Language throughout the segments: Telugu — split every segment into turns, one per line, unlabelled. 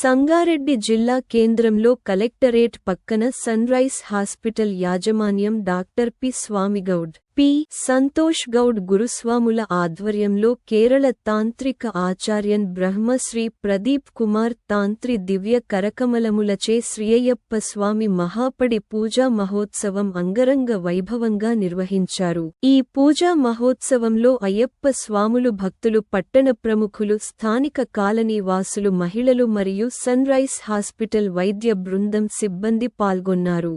సంగారెడ్డి జిల్లా కేంద్రంలో కలెక్టరేట్ పక్కన సన్రైజ్ హాస్పిటల్ యాజమాన్యం doctor P. Swamigoud. P. Santosh Goud గురుస్వాముల ఆధ్వర్యంలో కేరళ తాంత్రిక ఆచార్యన్ బ్రహ్మశ్రీ ప్రదీప్ కుమార్ తాంత్రి దివ్య కరకమలములచే శ్రీయప్ప స్వామి మహాపడి పూజా మహోత్సవం అంగరంగ వైభవంగా నిర్వహించారు. ఈ పూజా మహోత్సవంలో అయ్యప్ప స్వాములు భక్తులు పట్టణ ప్రముఖులు స్థానిక కాలనీ వాసులు మహిళలు మరియు సన్రైజ్ హాస్పిటల్ వైద్య బృందం సిబ్బంది పాల్గొన్నారు.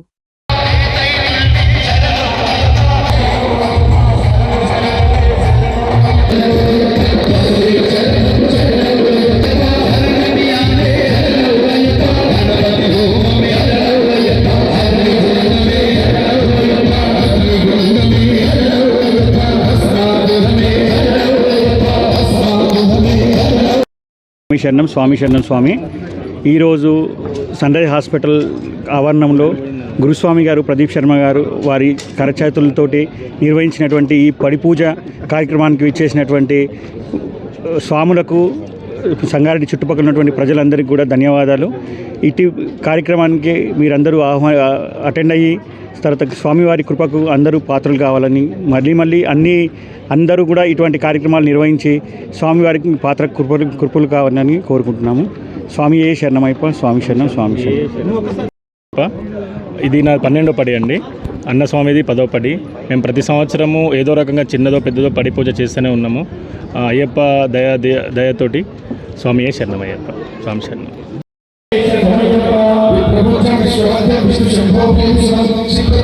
స్వామి శరణం స్వామి శరణం స్వామి. ఈరోజు సన్రైజ్ హాస్పిటల్ ఆవరణంలో గురుస్వామి గారు ప్రదీప్ శర్మ గారు వారి కరచేతులతోటి నిర్వహించినటువంటి ఈ పడిపూజ కార్యక్రమానికి విచ్చేసినటువంటి స్వాములకు సంగారెడ్డి చుట్టుపక్కల ఉన్నటువంటి ప్రజలందరికీ కూడా ధన్యవాదాలు. ఇటు కార్యక్రమానికి మీరందరూ ఆహ్వా అటెండ్ అయ్యి తర్వాత స్వామివారి కృపకు అందరూ పాత్రలు కావాలని మళ్ళీ మళ్ళీ అన్ని అందరూ కూడా ఇటువంటి కార్యక్రమాలు నిర్వహించి స్వామివారికి పాత్ర కృపలు కృపలు కావాలని కోరుకుంటున్నాము. స్వామి ఏ శరణమైప స్వామి శరణం స్వామి శరణం.
ఇది నా పన్నెండో పడి అండి. అన్నస్వామిది పదో పడి. మేము ప్రతి సంవత్సరము ఏదో రకంగా చిన్నదో పెద్దదో పడి పూజ చేస్తూనే ఉన్నాము. అయ్యప్ప దయ దయ దయతోటి స్వామి ఏ శరణం. అయ్యప్ప స్వామి శరణం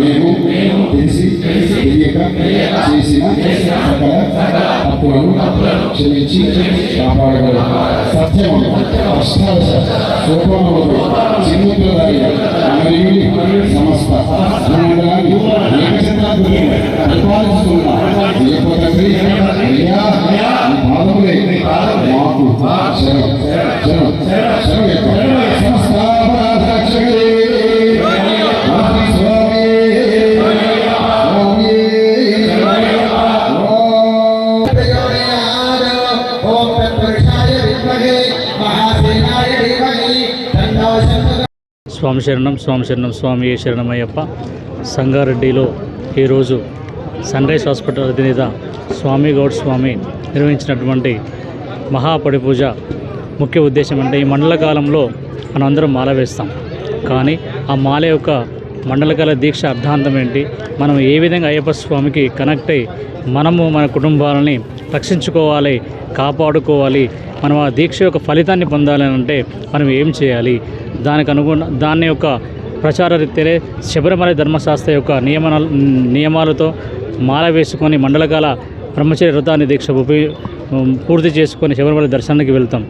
మేము తెలిసి తెలియక చేసిన సకల తప్పులను క్షమించి కాపాడగల సత్యము అష్టాదశ సోపానములు చిన్నుతులదారి మరియు సమస్త మండలాన్ని ఏకచంద్రాన్ని పరిపాలిస్తున్న. అయ్యా పాదములే మాకు శరణం.
స్వామి శరణం స్వామి శరణం స్వామి ఏ శరణమయ్యప్ప. సంగారెడ్డిలో ఈరోజు సన్ రైజ్ హాస్పిటల్ అధినేత స్వామి గౌడ్ స్వామి నిర్వహించినటువంటి మహాపడి పూజ ముఖ్య ఉద్దేశం అంటే ఈ మండల కాలంలో మనం అందరం మాల వేస్తాం. కానీ ఆ మాల యొక్క మండలకాల దీక్ష అర్థాంతం ఏంటి? మనం ఏ విధంగా అయ్యప్ప స్వామికి కనెక్ట్ అయ్యి మనము మన కుటుంబాలని రక్షించుకోవాలి కాపాడుకోవాలి మనం ఆ దీక్ష యొక్క ఫలితాన్ని పొందాలని అంటే మనం ఏం చేయాలి? దానికి అనుగుణ దాని యొక్క ప్రచార రీత్యలే శబరిమల ధర్మశాస్త్ర యొక్క నియమన నియమాలతో మాల వేసుకొని మండలకాల బ్రహ్మచర్య వ్రతాన్ని దీక్ష ఉపయోగ పూర్తి చేసుకొని శబరిమల దర్శనానికి వెళ్తాం.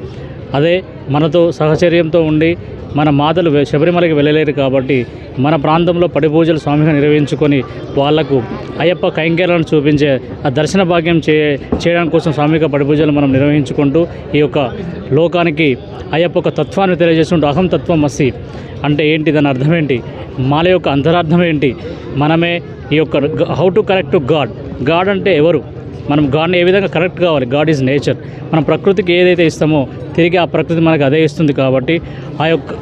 అదే మనతో సహచర్యంతో ఉండి మన మాతలు శబరిమలకి వెళ్ళలేరు కాబట్టి మన ప్రాంతంలో పడి పూజలు స్వామిగా నిర్వహించుకొని వాళ్ళకు అయ్యప్ప కైంకర్యాలను చూపించే ఆ దర్శన భాగ్యం చే చేయడం కోసం స్వామిగా పడిపూజలు మనం నిర్వహించుకుంటూ ఈ యొక్క లోకానికి అయ్యప్ప ఒక తత్వాన్ని తెలియజేసుకుంటూ అహం తత్వం మస్సి అంటే ఏంటి? దాని అర్థం ఏంటి? మాల యొక్క అంతరార్థం ఏంటి? మనమే ఈ యొక్క how to correct to God. God అంటే ఎవరు? మనం గాడ్ని ఏ విధంగా కరెక్ట్ కావాలి? God is nature. మనం ప్రకృతికి ఏదైతే ఇస్తామో తిరిగి ఆ ప్రకృతి మనకు అదే ఇస్తుంది కాబట్టి ఆ యొక్క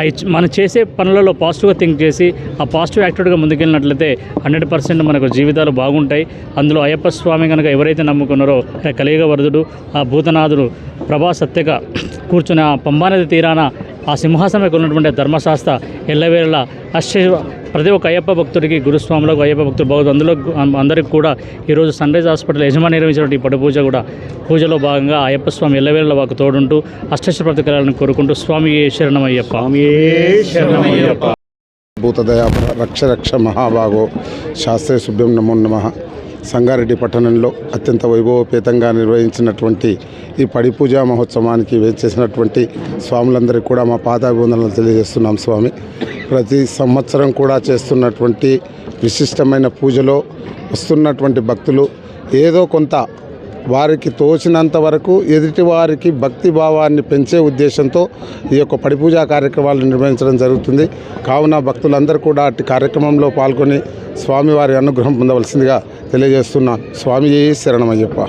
ఆ మనం చేసే పనులలో పాజిటివ్గా థింక్ చేసి ఆ పాజిటివ్ యాక్టివ్గా ముందుకెళ్ళినట్లయితే హండ్రెడ్ పర్సెంట్ మనకు జీవితాలు బాగుంటాయి. అందులో అయ్యప్ప స్వామి కనుక ఎవరైతే నమ్ముకున్నారో కలియుగ వరదుడు ఆ భూతనాథుడు ప్రభా సత్యగా కూర్చుని ఆ పంబానది తీరాన ఆ సింహాసనం ఉన్నటువంటి ధర్మశాస్త్ర ఎల్లవేళ అశ్చర్య ప్రతి ఒక్క అయ్యప్ప భక్తుడికి గురుస్వాములకు అయ్యప్ప భక్తులు బాగుంది అందులో అందరికి కూడా ఈరోజు సన్ రైజ్ హాస్పిటల్ యజమాని నిర్వహించినటువంటి ఈ పూజ కూడా పూజలో భాగంగా అయ్యప్ప స్వామి ఎల్లవేళ వాకు తోడుంటూ అష్టశ్ర ప్రతికరాలను కోరుకుంటూ స్వామి
శరణమయ్యప్ప.
భూతదయా రక్ష రక్ష మహాభాగో శాస్త్రీయ శుభ్యం నమో నమ. సంగారెడ్డి పట్టణంలో అత్యంత వైభవపేతంగా నిర్వహించినటువంటి ఈ పడిపూజా మహోత్సవానికి వేచేసినటువంటి స్వాములందరికీ కూడా మా పాదాభివందనలు తెలియజేస్తున్నాం స్వామి. ప్రతి సంవత్సరం కూడా చేస్తున్నటువంటి విశిష్టమైన పూజలో వస్తున్నటువంటి భక్తులు ఏదో కొంత వారికి తోచినంత వరకు ఎదుటి వారికి భక్తి భావాన్ని పెంచే ఉద్దేశంతో ఈ యొక్క పడిపూజా కార్యక్రమాలు నిర్వహించడం జరుగుతుంది. కావున భక్తులందరూ కూడా అట్టి కార్యక్రమంలో పాల్గొని స్వామివారి అనుగ్రహం పొందవలసిందిగా తెలియజేస్తున్నాను స్వామిజీ శరణమయ్యప్ప.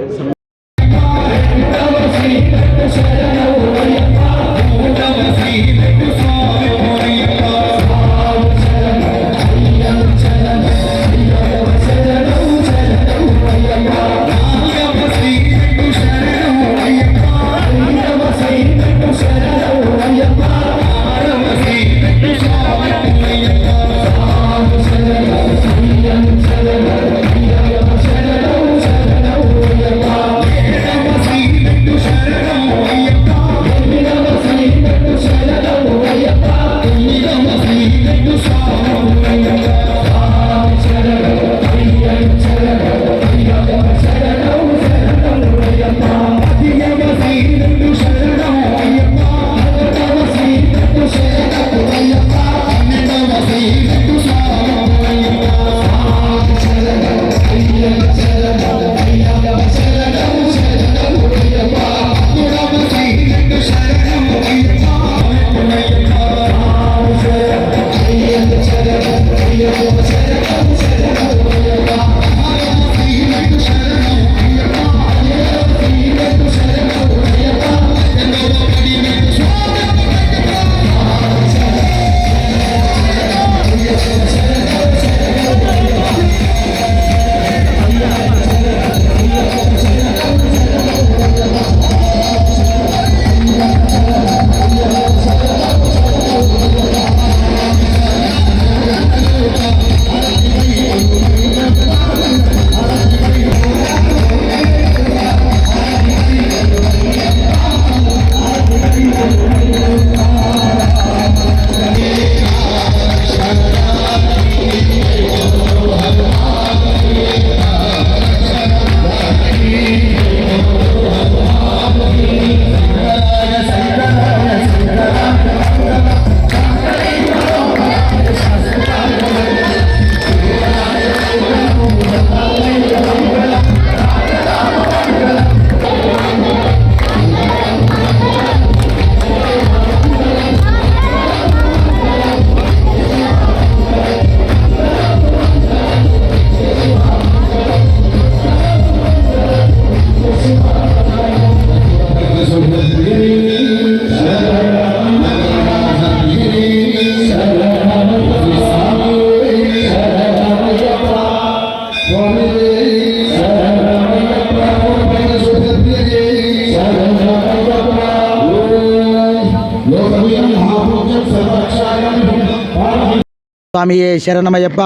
స్వామియే శరణమయ్యప్ప.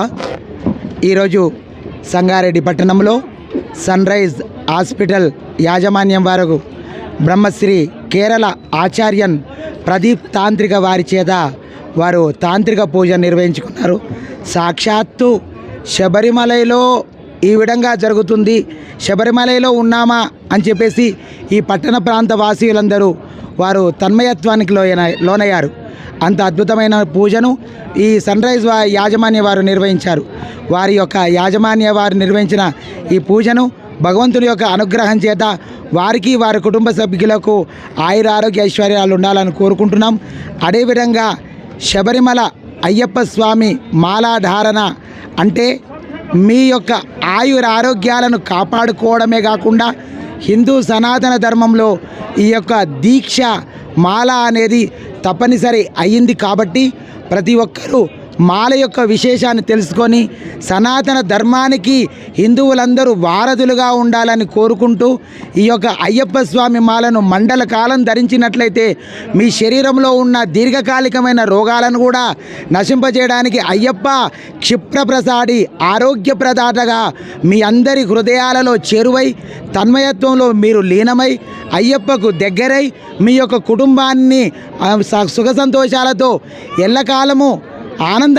ఈరోజు సంగారెడ్డి పట్టణంలో సన్ రైజ్ హాస్పిటల్ యాజమాన్యం వారు బ్రహ్మశ్రీ కేరళ ఆచార్యన్ ప్రదీప్ తాంత్రిక వారి చేత వారు తాంత్రిక పూజ నిర్వహించుకున్నారు. సాక్షాత్తు శబరిమలలో ఈ విధంగా జరుగుతుంది. శబరిమలలో ఉన్నామా అని చెప్పేసి ఈ పట్టణ ప్రాంత వాసీయులందరూ వారు తన్మయత్వానికి లోయన లోనయ్యారు. అంత అద్భుతమైన పూజను ఈ సన్ రైజ్ యాజమాన్య వారు నిర్వహించారు. వారి యొక్క యాజమాన్య వారు నిర్వహించిన ఈ పూజను భగవంతుని యొక్క అనుగ్రహం చేత వారికి వారి కుటుంబ సభ్యులకు ఆయుర ఆరోగ్య ఐశ్వర్యాలు ఉండాలని కోరుకుంటున్నాం. అదేవిధంగా శబరిమల అయ్యప్ప స్వామి మాలాధారణ అంటే మీ యొక్క ఆయుర ఆరోగ్యాలను కాపాడుకోవడమే కాకుండా హిందూ సనాతన ధర్మంలో ఈ యొక్క దీక్ష మాల అనేది తప్పనిసరి అయ్యింది కాబట్టి ప్రతి ఒక్కరూ మాల యొక్క విశేషాన్ని తెలుసుకొని సనాతన ధర్మానికి హిందువులందరూ వారధులుగా ఉండాలని కోరుకుంటూ ఈ యొక్క అయ్యప్ప స్వామి మాలను మండల కాలం ధరించినట్లయితే మీ శరీరంలో ఉన్న దీర్ఘకాలికమైన రోగాలను కూడా నశింపజేయడానికి అయ్యప్ప క్షిప్రప్రసాడి ఆరోగ్యప్రదాతగా మీ అందరి హృదయాలలో చేరువై తన్మయత్వంలో మీరు లీనమై అయ్యప్పకు దగ్గరై మీ యొక్క కుటుంబాన్ని స- సుఖ సంతోషాలతో ఎల్లకాలము ఆనంద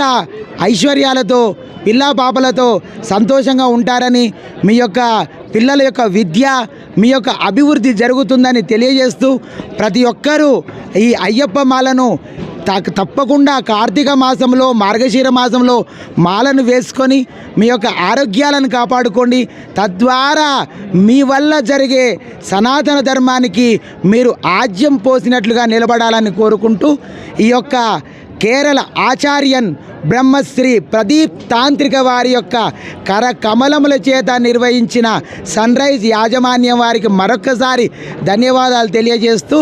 ఐశ్వర్యాలతో పిల్లా పాపలతో సంతోషంగా ఉంటారని మీ యొక్క పిల్లల యొక్క విద్య మీ యొక్క అభివృద్ధి జరుగుతుందని తెలియజేస్తూ ప్రతి ఒక్కరూ ఈ అయ్యప్ప మాలను త- తప్పకుండా కార్తీక మాసంలో మార్గశీర మాసంలో మాలను వేసుకొని మీ యొక్క ఆరోగ్యాలను కాపాడుకోండి. తద్వారా మీ వల్ల జరిగే సనాతన ధర్మానికి మీరు ఆజ్యం పోసినట్లుగా నిలబడాలని కోరుకుంటూ ఈ యొక్క కేరళ ఆచార్యన్ బ్రహ్మశ్రీ ప్రదీప్ తాంత్రిక వారి యొక్క కరకమలముల చేత నిర్వహించిన సన్ రైజ్ యాజమాన్యం వారికి మరొకసారి ధన్యవాదాలు తెలియజేస్తూ